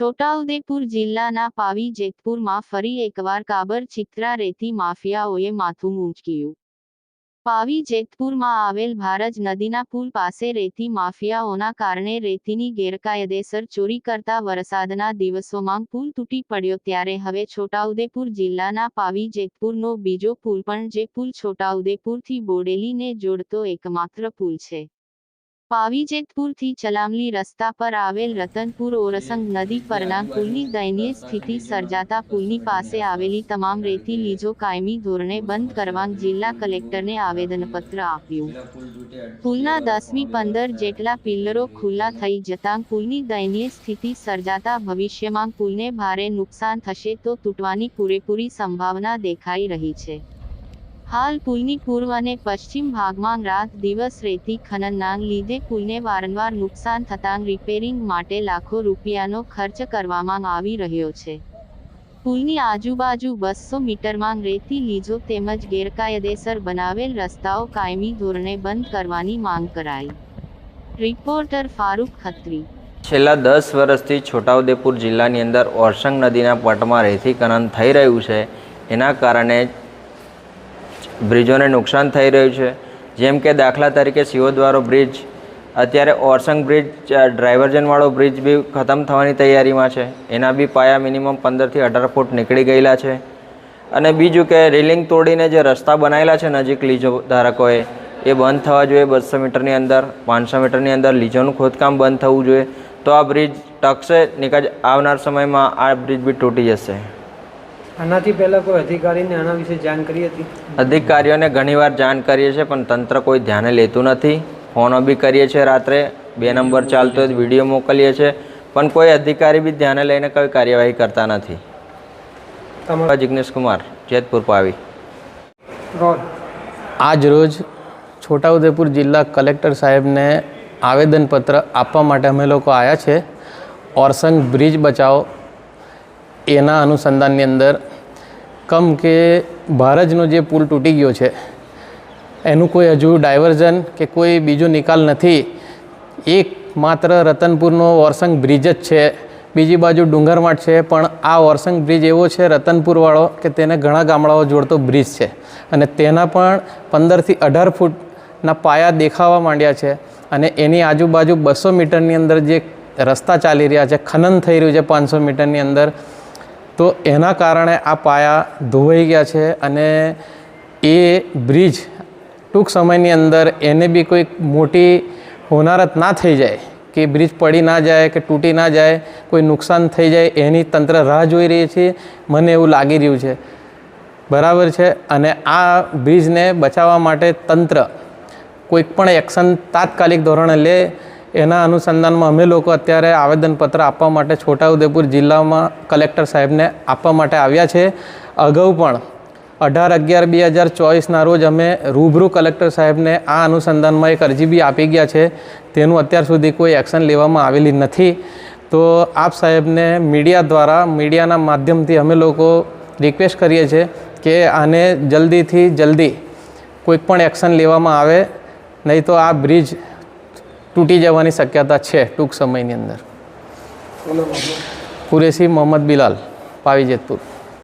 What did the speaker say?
છોટાઉદેપુર જિલ્લાના પાવી જેતપુરમાં ફરી એકવાર કાબર ચિત્રા રેતી માફિયાઓએ માથું ઊંચક્યું પાવી જેતપુરમાં આવેલ ભારજ નદીના પુલ પાસે રેતી માફિયાઓના કારણે રેતીની ગેરકાયદેસર ચોરી કરતા વરસાદના દિવસોમાં પુલ તૂટી પડ્યો ત્યારે હવે છોટાઉદેપુર જિલ્લાના પાવી જેતપુરનો બીજો પુલ પણ જે પુલ છોટાઉદેપુરથી બોડેલીને જોડતો એકમાત્ર પુલ છે. પાવીજેતપુરથી ચલામલી રસ્તા પર આવેલ રતનપુર ઓરસંગ નદી પરના પુલની દયનીય સ્થિતિ સર્જાતા પુલની પાસે આવેલી તમામ રેતી લીજો કાયમી ધોરણે બંધ કરવા જિલ્લા કલેક્ટરને આવેદનપત્ર આપ્યું. પુલના દસમી પંદર જેટલા પિલ્લરો ખુલ્લા થઈ જતાં પુલની દયનીય સ્થિતિ સર્જાતા ભવિષ્યમાં પુલને ભારે નુકસાન થશે તો તૂટવાની પૂરેપૂરી સંભાવના દેખાઈ રહી છે. હાલ પુલની પૂર્વ અને પશ્ચિમ ભાગમાં રાત દિવસ રેતી ખનનના લીધે પુલને વારંવાર નુકસાન થતાં રિપેરિંગ માટે લાખો રૂપિયાનો ખર્ચ કરવામાં આવી રહ્યો છે. પુલની આજુબાજુ બસો મીટરમાં રેતી લીજો તેમજ ગેરકાયદેસર બનાવેલ રસ્તાઓ કાયમી ધોરણે બંધ કરવાની માંગ કરાઈ. રિપોર્ટર ફારૂક ખત્રી. છેલ્લા દસ વર્ષથી છોટાઉદેપુર જિલ્લાની અંદર ઓરસંગ નદીના પટમાં રેતી ખનન થઈ રહ્યું છે. એના કારણે બ્રિજોને નુકસાન થઈ રહ્યું છે. જેમ કે દાખલા તરીકે સિંહોદ્વારો બ્રિજ. અત્યારે ઓરસંગ બ્રિજ ડ્રાઇવર્જનવાળો બ્રિજ બી ખતમ થવાની તૈયારીમાં છે. એના બી પાયા મિનિમમ પંદરથી અઢાર ફૂટ નીકળી ગયેલા છે. અને બીજું કે રેલિંગ તોડીને જે રસ્તા બનાવેલા છે નજીક લીજો ધારકોએ, એ બંધ થવા જોઈએ બસો મીટરની અંદર, પાંચસો મીટરની અંદર લીજોનું ખોદકામ બંધ થવું જોઈએ. તો આ બ્રિજ ટકશે, નિકાજ આવનાર સમયમાં આ બ્રિજ બી તૂટી જશે. આનાથી પહેલાં કોઈ અધિકારીને આના વિશે જાણ કરી હતી? અધિકારીઓને ઘણીવાર જાણ કરીએ છીએ પણ તંત્ર કોઈ ધ્યાને લેતું નથી. ફોનો બી કરીએ છીએ રાત્રે બે નંબર ચાલતો હોય વીડિયો મોકલીએ છીએ પણ કોઈ અધિકારી બી ધ્યાને લઈને કોઈ કાર્યવાહી કરતા નથી. તમારા જિગ્નેશ કુમાર જેતપુર પાવી. આજ રોજ છોટાઉદેપુર જિલ્લા કલેક્ટર સાહેબને આવેદનપત્ર આપવા માટે અમે લોકો આવ્યા છે. ઓરસંગ બ્રિજ બચાવો એના અનુસંધાનની અંદર કમ કે ભારજનો જે પુલ તૂટી ગયો છે, એનું કોઈ હજુ ડાયવર્ઝન કે કોઈ બીજો નિકાલ નથી. એક માત્ર રતનપુરનો ઓરસંગ બ્રિજ જ છે. બીજી બાજુ ડુંગરમાટ છે, પણ આ ઓરસંગ બ્રિજ એવો છે રતનપુરવાળો કે તેને ઘણા ગામડાઓ જોડતો બ્રિજ છે. અને તેના પણ પંદરથી અઢાર ફૂટના પાયા દેખાવા માંડ્યા છે. અને એની આજુબાજુ બસો મીટરની અંદર જે રસ્તા ચાલી રહ્યા છે, ખનન થઈ રહ્યું છે પાંચસો મીટરની અંદર. તો એના કારણે આ પાયા ધોવાઈ ગયા છે અને એ બ્રિજ ટૂંક સમયની અંદર એને બી કોઈક મોટી હોનારત ના થઈ જાય કે બ્રિજ પડી ના જાય કે તૂટી ના જાય, કોઈ નુકસાન થઈ જાય એની તંત્ર રાહ જોઈ રહી છે. મને એવું લાગી રહ્યું છે. બરાબર છે? અને આ બ્રિજને બચાવવા માટે તંત્ર કોઈક પણ એક્શન તાત્કાલિક ધોરણે લે એના અનુસંધાનમાં અમે લોકો અત્યારે આવેદનપત્ર આપવા માટે છોટાઉદેપુર જિલ્લામાં કલેક્ટર સાહેબને આપવા માટે આવ્યા છે. અગાઉ પણ અઢાર અગિયાર બે હજાર ચોવીસના રોજ અમે રૂબરૂ કલેક્ટર સાહેબને આ અનુસંધાનમાં એક અરજી બી આપી ગયા છે. તેનું અત્યાર સુધી કોઈ એક્શન લેવામાં આવેલી નથી. તો આપ સાહેબને મીડિયા દ્વારા મીડિયાના માધ્યમથી અમે લોકો રિક્વેસ્ટ કરીએ છીએ કે આને જલ્દીથી જલ્દી કોઈ પણ એક્શન લેવામાં આવે. નહીં તો આ બ્રિજ તૂટી જવાની શક્યતા છે ટૂંક સમયની અંદર. કુરેશી મોહમ્મદ બિલાલ પાવી જેતપુર